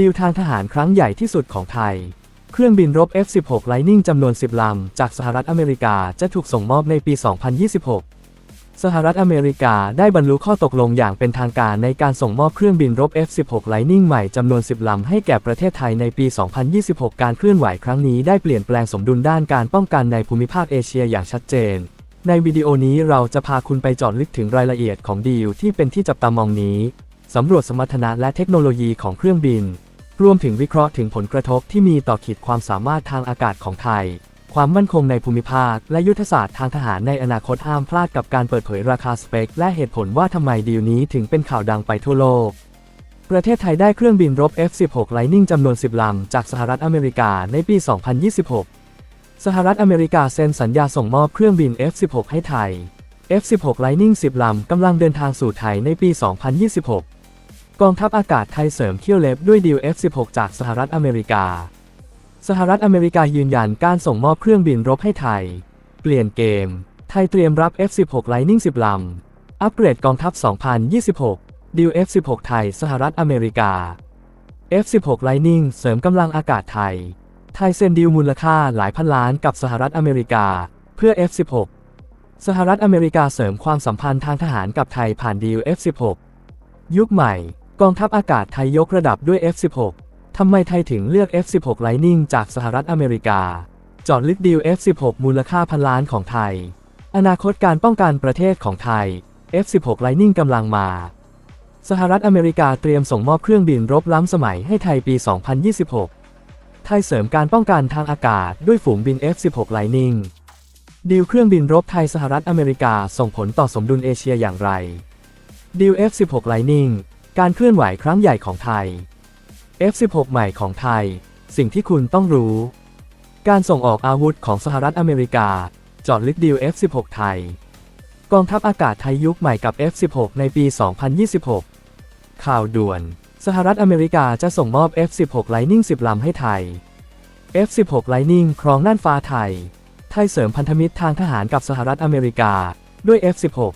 ดีลทางทหารครั้งใหญ่ที่สุดของไทย เครื่องบินรบ F-16 Lightning จำนวน 10 ลำ จากสหรัฐอเมริกาจะถูกส่งมอบในปี 2026 สหรัฐอเมริกาได้บรรลุข้อตกลงอย่างเป็นทางการในการส่งมอบเครื่องบินรบ F-16 Lightning ใหม่จำนวน 10 ลำให้แก่ประเทศไทยในปี 2026 การเคลื่อนไหวครั้งนี้ได้เปลี่ยนแปลงสมดุลด้านการป้องกันในภูมิภาคเอเชียอย่างชัดเจนในวิดีโอนี้เราจะพาคุณไปจอดลึกถึงรายละเอียดของดีลที่เป็นที่จับตามองนี้ สำรวจสมรรถนะและเทคโนโลยีของเครื่องบิน รวมถึงวิเคราะห์ถึงผลกระทบที่มีต่อขีดความสามารถทางอากาศของไทย ความมั่นคงในภูมิภาค และยุทธศาสตร์ทางทหารในอนาคตห้ามพลาดกับการเปิดเผยราคาสเปค และเหตุผลว่าทำไมดีลนี้ถึงเป็นข่าวดังไปทั่วโลก ประเทศไทยได้เครื่องบินรบ F-16 Lightning จำนวน 10 ลำ จากสหรัฐอเมริกาในปี 2026 สหรัฐอเมริกาเซ็นสัญญาส่งมอบเครื่องบิน F-16 ให้ไทย F-16 Lightning 10 ลำกำลังเดินทางสู่ไทยในปี 2026 กองทัพอากาศไทยเสริมเขี้ยวเล็บด้วยดีล F-16 จากสหรัฐอเมริกา สหรัฐอเมริกายืนยันการส่งมอบเครื่องบินรบให้ไทย เปลี่ยนเกม ไทยเตรียมรับ F-16 Lightning 10 ลำ อัปเกรดกองทัพ 2026 ดีล F-16 ไทยสหรัฐอเมริกา F-16 Lightning เสริมกำลังอากาศไทย ไทยเซ็นดีลมูลค่าหลายพันล้านกับสหรัฐอเมริกา เพื่อ F-16 สหรัฐอเมริกาเสริมความสัมพันธ์ทางทหารกับไทยผ่านดีล F-16 ยุคใหม่ กองทัพอากาศไทยยกระดับด้วย F-16 ทำไมไทยถึงเลือก F-16 Lightning จากสหรัฐอเมริกา จอดลึกดีล F-16 มูลค่าพันล้านของไทย อนาคตการป้องกันประเทศของไทย F-16 Lightning กำลังมา สหรัฐอเมริกาเตรียมส่งมอบเครื่องบินรบล้ำสมัยให้ไทยปี 2026 ไทยเสริมการป้องกันทางอากาศด้วยฝูงบิน F-16 Lightning ดีลเครื่องบินรบไทยสหรัฐอเมริกาส่งผลต่อสมดุลเอเชียอย่างไรดีล F-16 Lightning การเคลื่อนไหวครั้งใหญ่ของไทย F-16 ใหม่ของไทย สิ่งที่คุณต้องรู้ การส่งออกอาวุธของสหรัฐอเมริกาจอดลึกดีล F-16 ไทย กองทัพอากาศไทยยุคใหม่กับ F-16 ในปี 2026 ข่าวด่วน สหรัฐอเมริกาจะส่งมอบ F-16 Lightning 10 ลำให้ไทย F-16 Lightning ครองน่านฟ้าไทย ไทยเสริมพันธมิตรทางทหารกับสหรัฐอเมริกาด้วย F-16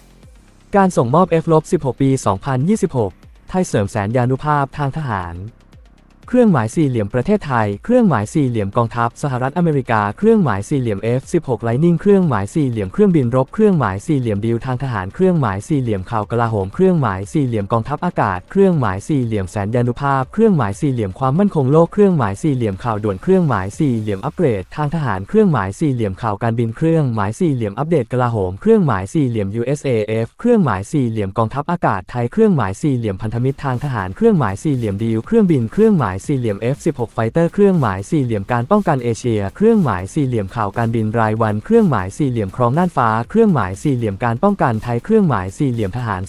การส่งมอบ F-16 ปี 2026 ไทยเสริมแสนยานุภาพทางทหาร เครื่องหมายสี่เหลี่ยมประเทศไทย เครื่องหมายสี่เหลี่ยมกองทัพสหรัฐอเมริกา เครื่องหมายสี่เหลี่ยม F16 Lightning เครื่องหมายสี่เหลี่ยมเครื่องบินรบ เครื่องหมายสี่เหลี่ยมดีลทางทหาร เครื่องหมายสี่เหลี่ยมข่าวกลาโหม เครื่องหมายสี่เหลี่ยมกองทัพอากาศ เครื่องหมายสี่เหลี่ยมแสนยานุภาพ เครื่องหมายสี่เหลี่ยมความมั่นคงโลก เครื่องหมายสี่เหลี่ยมข่าวด่วน เครื่องหมายสี่เหลี่ยมอัปเกรดทางทหาร เครื่องหมายสี่เหลี่ยมข่าวการบิน เครื่องหมายสี่เหลี่ยมอัปเดตกลาโหม เครื่องหมายสี่เหลี่ยม USAF เครื่องหมายสี่เหลี่ยมกองทัพอากาศไทย เครื่องหมายสี่เหลี่ยมพันธมิตรทางทหาร เครื่องหมายสี่เหลี่ยมดีลเครื่องบิน เครื่องหมายสี่เหลี่ยม F16 ไฟเตอร์เครื่องหมายสี่เหลี่ยมการป้องกันเอเชีย เครื่องหมายสี่เหลี่ยมข่าวการบินรายวัน เครื่องหมายสี่เหลี่ยมครองน่านฟ้า เครื่องหมายสี่เหลี่ยมการป้องกันไทย เครื่องหมายสี่เหลี่ยมทหาร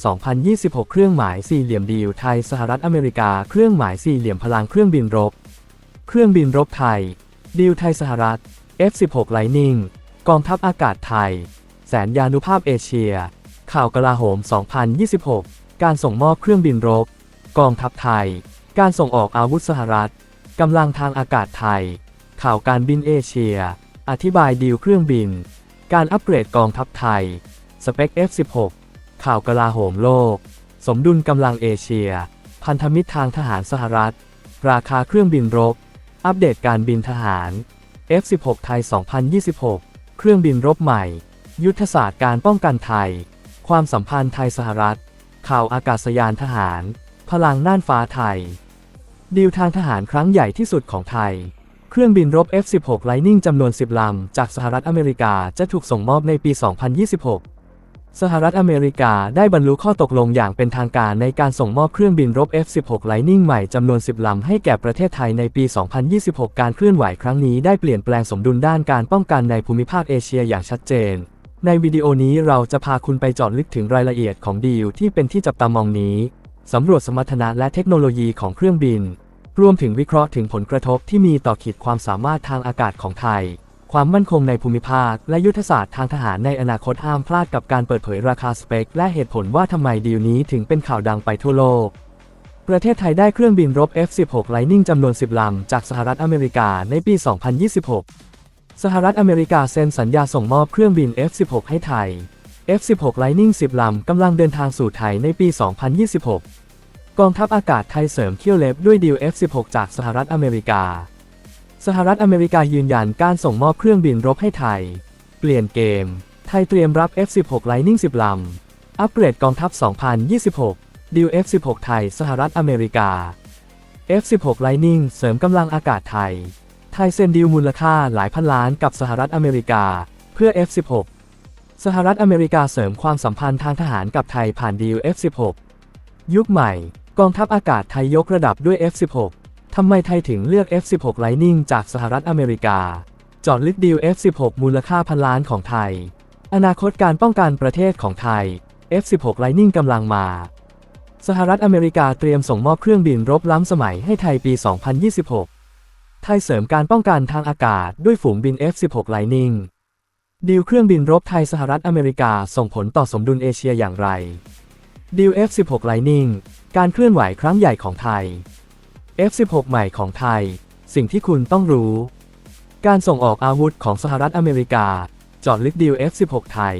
2026 เครื่องหมายสี่เหลี่ยมดีลไทยสหรัฐอเมริกา เครื่องหมายสี่เหลี่ยมพลังเครื่องบินรบ เครื่องบินรบไทย ดีลไทยสหรัฐ F16 Lightning กองทัพอากาศไทย แสนยานุภาพเอเชีย ข่าวกลาโหม 2026 การส่งมอบเครื่องบินรบ กองทัพไทย การส่งออกอาวุธสหรัฐ กำลังทางอากาศไทย ข่าวการบินเอเชีย อธิบายดีลเครื่องบิน การอัปเกรดกองทัพไทย สเปค F16 ข่าวกลาโหมโลก สมดุลกำลังเอเชีย พันธมิตรทางทหารสหรัฐ ราคาเครื่องบินรบ อัปเดตการบินทหาร F16 ไทย 2026 เครื่องบินรบใหม่ ยุทธศาสตร์การป้องกันไทย ความสัมพันธ์ไทยสหรัฐ ข่าวอากาศยานทหาร พลังน่านฟ้าไทย ดีลทางทหารครั้งใหญ่ที่สุดของไทย เครื่องบินรบ F16 Lightning จำนวน 10 ลำ จากสหรัฐอเมริกาจะถูกส่งมอบในปี 2026 สหรัฐอเมริกาได้บรรลุข้อตกลงอย่างเป็นทางการในการส่งมอบเครื่องบินรบ F16 Lightning ใหม่จำนวน 10 ลำ ให้แก่ประเทศไทยในปี 2026 การเคลื่อนไหวครั้งนี้ได้เปลี่ยนแปลงสมดุลด้านการป้องกันในภูมิภาคเอเชียอย่างชัดเจน ในวิดีโอนี้เราจะพาคุณไปเจอดลึกถึงรายละเอียดของดีลที่เป็นที่จับตามองนี้สำรวจสมรรถนะและเทคโนโลยีของเครื่องบิน รวมถึงวิเคราะห์ถึงผลกระทบที่มีต่อขีดความสามารถทางอากาศของไทย ความมั่นคงในภูมิภาค และยุทธศาสตร์ทางทหารในอนาคตห้ามพลาดกับการเปิดเผยราคาสเปค และเหตุผลว่าทำไมดีลนี้ถึงเป็นข่าวดังไปทั่วโลก ประเทศไทยได้เครื่องบินรบ F16 Lightning จำนวน 10 ลำ จากสหรัฐอเมริกาในปี 2026 สหรัฐอเมริกาเซ็นสัญญาส่งมอบเครื่องบิน F16 ให้ไทย F16 Lightning 10 ลำกำลังเดินทางสู่ไทยในปี 2026 กองทัพอากาศไทยเสริมเขี้ยวเล็บด้วยดีล F-16 จากสหรัฐอเมริกา สหรัฐอเมริกายืนยันการส่งมอบเครื่องบินรบให้ไทย เปลี่ยนเกม ไทยเตรียมรับ F-16 Lightning 10 ลำ อัปเกรดกองทัพ 2026 ดีล F-16 ไทยสหรัฐอเมริกา F-16 Lightning เสริมกำลังอากาศไทย ไทยเซ็นดีลมูลค่าหลายพันล้านกับสหรัฐอเมริกา เพื่อ F-16 สหรัฐอเมริกาเสริมความสัมพันธ์ทางทหารกับไทยผ่านดีล F-16 ยุคใหม่ กองทัพอากาศไทยยกระดับด้วย F-16 ทำไมไทยถึงเลือก F-16 Lightning จากสหรัฐอเมริกา จอดลึกดีล F-16 มูลค่าพันล้านของไทย อนาคตการป้องกันประเทศของไทย F-16 Lightning กำลังมา สหรัฐอเมริกาเตรียมส่งมอบเครื่องบินรบล้ำสมัยให้ไทยปี 2026 ไทยเสริมการป้องกันทางอากาศด้วยฝูงบิน F-16 Lightning ดีลเครื่องบินรบไทยสหรัฐอเมริกาส่งผลต่อสมดุลเอเชียอย่างไร ดีล F-16 Lightning การเคลื่อนไหวครั้งใหญ่ของไทย F-16 ใหม่ของไทย สิ่งที่คุณต้องรู้ การส่งออกอาวุธของสหรัฐอเมริกาจอดลึกดีล F-16 ไทย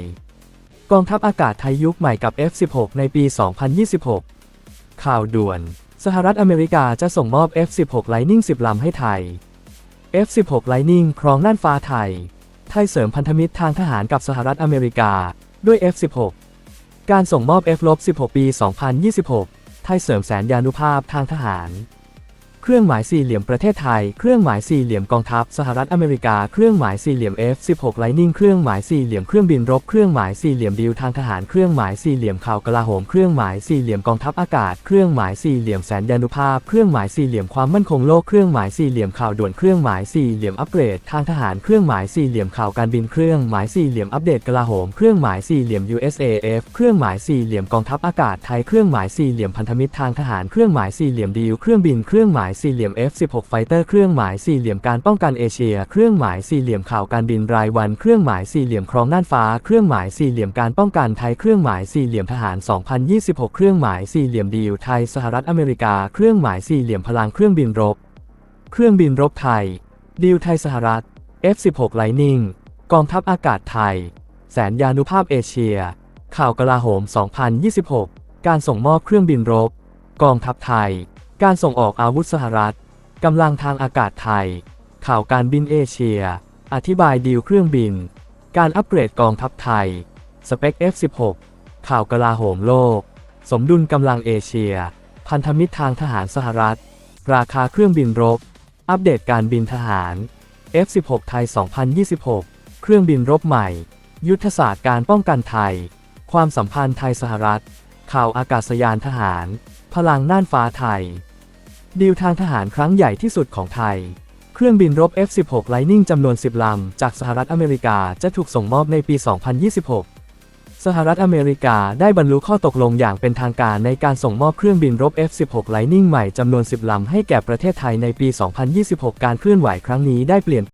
กองทัพอากาศไทยยุคใหม่กับ F-16 ในปี 2026 ข่าวด่วน สหรัฐอเมริกาจะส่งมอบ F-16 Lightning 10 ลำให้ไทย F-16 Lightning ครองน่านฟ้าไทย ไทยเสริมพันธมิตรทางทหารกับสหรัฐอเมริกาด้วย F-16 การส่งมอบ F-16 ปี 2026 ไทยเสริมแสนยานุภาพทางทหาร เครื่องหมายสี่เหลี่ยมประเทศไทย เครื่องหมายสี่เหลี่ยมกองทัพสหรัฐอเมริกา เครื่องหมายสี่เหลี่ยม F16 Lightning เครื่องหมายสี่เหลี่ยมเครื่องบินรบ เครื่องหมายสี่เหลี่ยมดิวทางทหาร เครื่องหมายสี่เหลี่ยมข่าวกลาโหม เครื่องหมายสี่เหลี่ยมกองทัพอากาศ เครื่องหมายสี่เหลี่ยมแสนยานุภาพ เครื่องหมายสี่เหลี่ยมความมั่นคงโลก เครื่องหมายสี่เหลี่ยมข่าวด่วน เครื่องหมายสี่เหลี่ยมอัปเกรด ทางทหาร เครื่องหมายสี่เหลี่ยมข่าวการบิน เครื่องหมายสี่เหลี่ยมอัปเดตกลาโหม เครื่องหมายสี่เหลี่ยม USAF เครื่องหมายสี่เหลี่ยมกองทัพอากาศไทย เครื่องหมายสี่เหลี่ยมพันธมิตรทางทหาร เครื่องหมายสี่เหลี่ยมดิวเครื่องบิน เครื่องหมายสี่เหลี่ยม F16 ไฟเตอร์เครื่องหมายสี่เหลี่ยมการป้องกันเอเชีย เครื่องหมายสี่เหลี่ยมข่าวการบินรายวัน เครื่องหมายสี่เหลี่ยมครองน่านฟ้า เครื่องหมายสี่เหลี่ยมการป้องกันไทย เครื่องหมายสี่เหลี่ยมทหาร 2026 เครื่องหมายสี่เหลี่ยมดีลไทยสหรัฐอเมริกา เครื่องหมายสี่เหลี่ยมพลังเครื่องบินรบ เครื่องบินรบไทย ดีลไทยสหรัฐ F16 Lightning กองทัพอากาศไทย แสนยานุภาพเอเชีย ข่าวกลาโหม 2026 การส่งมอบเครื่องบินรบ กองทัพไทย การส่งออกอาวุธสหรัฐกำลังทางอากาศไทย ข่าวการบินเอเชีย อธิบายดีลเครื่องบิน การอัปเกรดกองทัพไทย สเปค F16 ข่าวกลาโหมโลก สมดุลกำลังเอเชีย พันธมิตรทางทหารสหรัฐ ราคาเครื่องบินรบ อัปเดตการบินทหาร F16 ไทย 2026 เครื่องบินรบใหม่ ยุทธศาสตร์การป้องกันไทย ความสัมพันธ์ไทยสหรัฐ ข่าวอากาศยานทหาร พลังน่านฟ้าไทย ดีลทางทหารครั้งใหญ่ที่สุดของไทย เครื่องบินรบ F16 Lightning จำนวน 10 ลำ จากสหรัฐอเมริกาจะถูกส่งมอบในปี 2026 สหรัฐอเมริกาได้บรรลุข้อตกลงอย่างเป็นทางการในการส่งมอบเครื่องบินรบ F16 Lightning ใหม่จำนวน 10 ลำให้แก่ประเทศไทยในปี 2026 การเคลื่อนไหวครั้งนี้ได้เปลี่ยน